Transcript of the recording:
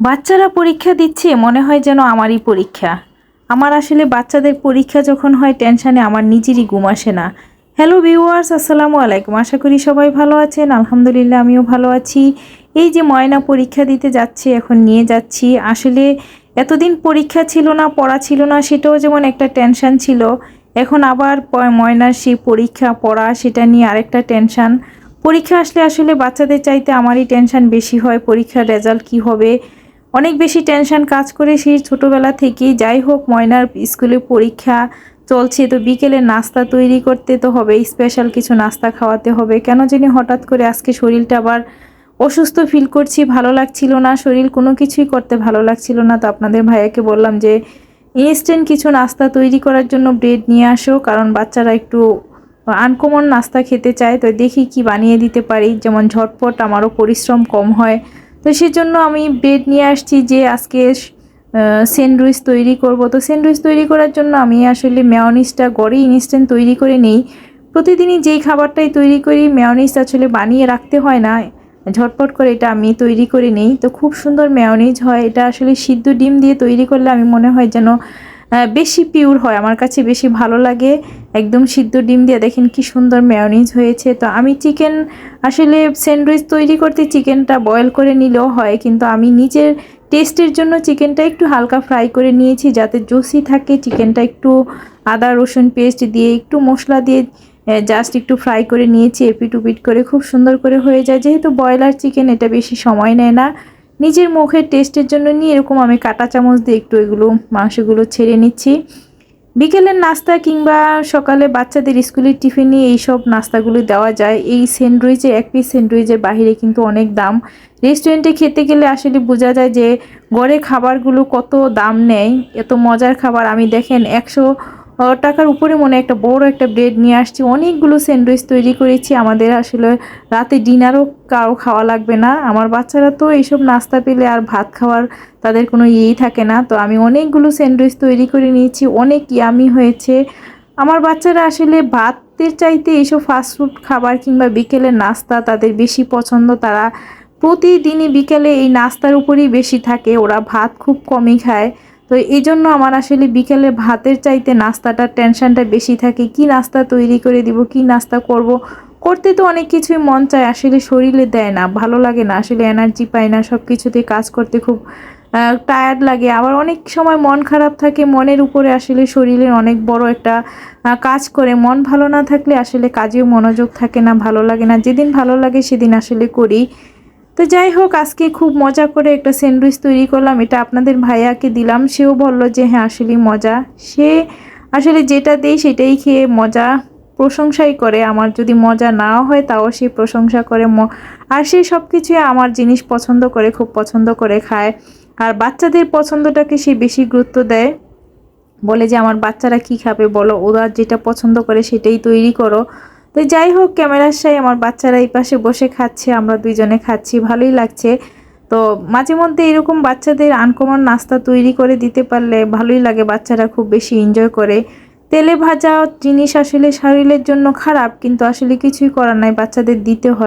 বাচ্চারা পরীক্ষা দিচ্ছে, মনে হয় যেন আমারই পরীক্ষা। আমার আসলে বাচ্চাদের পরীক্ষা যখন হয়, টেনশানে আমার নিজেরই ঘুম আসে না। হ্যালো ভিউয়ার্স, আসসালামু আলাইকুম। আশা করি সবাই ভালো আছেন। আলহামদুলিল্লাহ, আমিও ভালো আছি। এই যে ময়না পরীক্ষা দিতে যাচ্ছে, এখন নিয়ে যাচ্ছি। আসলে এতদিন পরীক্ষা ছিল না, পড়া ছিল না, সেটাও যেমন একটা টেনশন ছিল। এখন আবার ময়নার সেই পরীক্ষা, পড়া, সেটা নিয়ে আরেকটা টেনশন। পরীক্ষা আসলে আসলে বাচ্চাদের চাইতে আমারই টেনশন বেশি হয়, পরীক্ষার রেজাল্ট কি হবে। অনেক বেশি টেনশন কাজ করে সেই ছোটোবেলা থেকেই যাই হোক, ময়নার স্কুলে পরীক্ষা চলছে, তো বিকেলে নাস্তা তৈরি করতে তো হবে স্পেশাল কিছু নাস্তা খাওয়াতে হবে। কেন জানি হঠাৎ করে আজকে শরীরটা আবার অসুস্থ ফিল করছি, ভালো লাগছিল না, শরীর কোনো কিছুই করতে ভালো লাগছিল না। তো আপনাদের ভাইয়াকে বললাম যে ইনস্ট্যান্ট কিছু নাস্তা তৈরি করার জন্য ব্রেড নিয়ে আসো, কারণ বাচ্চারা একটু আনকমন নাস্তা খেতে চায়, তো দেখি কি বানিয়ে দিতে পারি। যেমন ঝটপট, আমারও পরিশ্রম কম হয়। তো সেজন্য আমি ব্রেড নিয়ে আসছি যে আজকে স্যান্ডউইচ তৈরি করব। তো স্যান্ডউইচ তৈরি করার জন্য আমি আসলে মেয়নিসটা গড়ে ইনস্ট্যান্ট তৈরি করে নেই। প্রতিদিনই যেই খাবারটাই তৈরি করি মেয়নিস আসলে বানিয়ে রাখতে হয় না। ঝটপট করে এটা আমি তৈরি করে নেই। তো খুব সুন্দর মেয়নিজ হয়। এটা আসলে সিদ্ধ ডিম দিয়ে তৈরি করলে আমি মনে হয় যেন বেশি পিওর হয়। আমার কাছে বেশি ভালো লাগে। একদম সিদ্ধ ডিম দিয়ে দেখেন কি সুন্দর মেয়নিজ হয়েছে। তো আমি চিকেন আসলে স্যান্ডউইচ তৈরি করতে চিকেনটা বয়েল করে নিলেও হয়, কিন্তু আমি নিজের টেস্টের জন্য চিকেনটা একটু হালকা ফ্রাই করে নিয়েছি, যাতে জুসি থাকে। চিকেনটা একটু আদা, রসুন পেস্ট দিয়ে একটু মশলা দিয়ে জাস্ট একটু ফ্রাই করে নিয়েছি, এপিট উপিট করে। খুব সুন্দর করে হয়ে যায়। যেহেতু ব্রয়লার চিকেন এটা বেশি সময় নেয় না। নিজের মুখের টেস্টের জন্য নিয়ে এরকম আমি কাঁটা চামচ দিয়ে একটু এগুলো, মাংসগুলো ছেড়ে নিচ্ছি। বিকেলের নাস্তা কিংবা সকালে বাচ্চাদের স্কুলের টিফিনে এইসব নাস্তাগুলো দেওয়া যায়। এই স্যান্ডউইচে, এক পিস স্যান্ডউইচের বাইরে কিন্তু অনেক দাম। রেস্টুরেন্টে খেতে গেলে আসলে বোঝা যায় যে, গড়ে খাবারগুলো কত দাম নেয়, এত মজার খাবার। আমি দেখেন একশো টাকার উপরে মনে একটা বড় একটা ব্রেড নিয়ে আসছি। অনেকগুলো স্যান্ডউইচ তৈরি করেছি। আমাদের আসলে রাতে ডিনারও কারও খাওয়া লাগবে না। আমার বাচ্চারা তো এইসব নাস্তা পেলে আর ভাত খাওয়ার তাদের কোনো ইয়েই থাকে না। তো আমি অনেকগুলো স্যান্ডউইচ তৈরি করে নিয়েছি। অনেক ইয়ামি হয়েছে। আমার বাচ্চারা আসলে ভাতের চাইতে এইসব ফাস্টফুড খাবার কিংবা বিকেলের নাস্তা তাদের বেশি পছন্দ। তারা প্রতিদিনই বিকেলে এই নাস্তার উপরেই বেশি থাকে। ওরা ভাত খুব কমই খায়। তো এই জন্য আমার আসলে বিকেলে ভাতের চাইতে নাস্তাটার টেনশনটা বেশি থাকে। কি নাস্তা তৈরি করে দিব, কি নাস্তা করব? করতে তো অনেক কিছুই মন চায়, আসলে শরীরে দেয় না, ভালো লাগে না, আসলে এনার্জি পায় না সব কিছুতে কাজ করতে খুব টায়ার্ড লাগে। আবার অনেক সময় মন খারাপ থাকে, মনের উপরে আসলে শরীরের অনেক বড় একটা কাজ করে। মন ভালো না থাকলে আসলে কাজেও মনোযোগ থাকে না, ভালো লাগে না। যেদিন ভালো লাগে সেদিন আসলে করি। তো যাই হোক, আজকে খুব মজা করে একটা স্যান্ডউইচ তৈরি করলাম। এটা আপনাদের ভাইয়াকে দিলাম। সেও বলল যে হ্যাঁ আসলেই মজা। সে আসলে যেটা দেই সেটাই খেয়ে মজা প্রশংসাই করে। আমার যদি মজা নাও হয়, তাও সে প্রশংসা করে আর সে সব কিছুই আমার জিনিস পছন্দ করে, খুব পছন্দ করে খায়। আর বাচ্চাদের পছন্দটাকে সে বেশি গুরুত্ব দেয়। বলে যে, আমার বাচ্চারা কি খাবে? বলো, ওরা যেটা পছন্দ করে সেটাই তৈরি করো। তো যাই হোক, ক্যামেরার সাই আমার বাচ্চারা এই পাশে বসে খাচ্ছে, আমরা দুইজনে খাচ্ছি, ভালোই লাগছে। তো মাঝে মধ্যে এরকম বাচ্চাদের আনকমন নাস্তা তৈরি করে দিতে পারলে ভালোই লাগে, বাচ্চারা খুব বেশি এনজয় করে। তেলে ভাজা জিনিস আসলে শরীরের জন্য খারাপ, কিন্তু আসলে কিছুই করার নাই, বাচ্চাদের দিতে হয়।